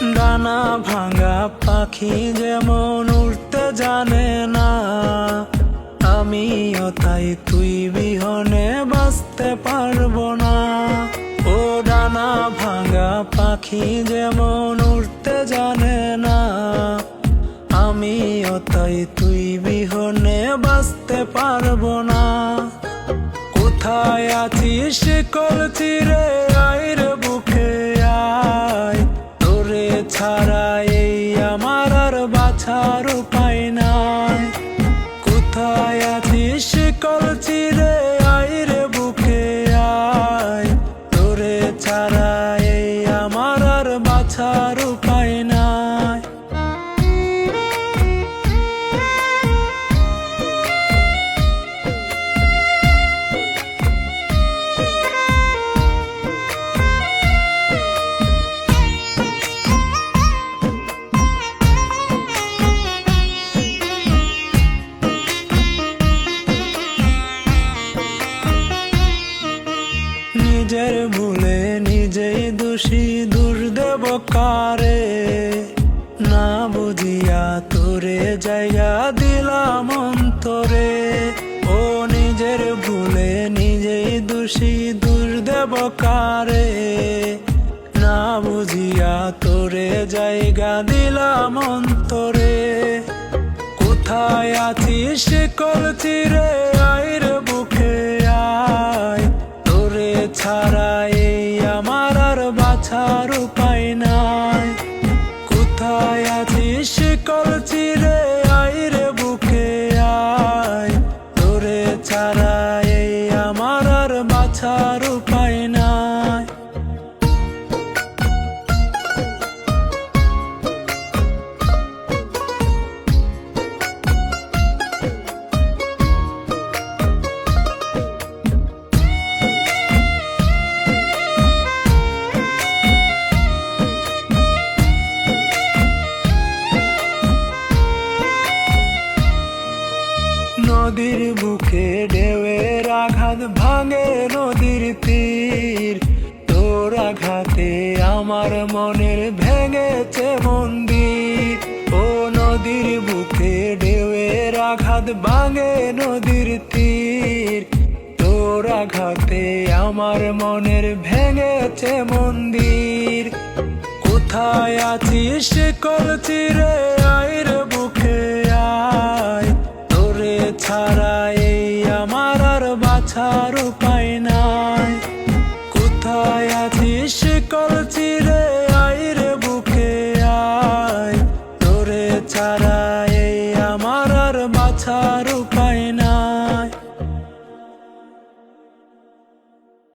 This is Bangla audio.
ডানা ভাঙা পাখি যেমন উড়তে জানে না, আমিও তাই তুই বিহনে বাঁচতে পারব না। ও ডানা ভাঙা পাখি যেমন উড়তে জানে না, আমিও তাই তুই বিহনে বাঁচতে পারব না। কোথায় আছিস কল চিরে আইর ভুলে নিজেই দোষী দূর দেব কারে। না বুঝিয়া তোরে জায়গা দিলাম অন্তরে। ও নিজের ভুলে নিজেই দোষী দূর দেব কারে। না বুঝিয়া তোরে জায়গা দিলাম অন্তরে। কোথায় আছিস কল চিরে আইর? তোরে নদীর বুকে ঢেউয়ের আঘাত ভাঙে নদীর তীর। তোর আঘাতে আমার মনের ভেঙেছে মন্দির। ও নদীর বুকে ঢেউয়ের আঘাত ভাঙে নদীর তীর। তোর আঘাতে আমার মনের ভেঙেছে মন্দির। কোথায় আছিস কল আর পাই নাই। কোথায় আছিস কল চিরে? রে বুকে, আয়। তোরে ছাড়া এই আমার আর বাছার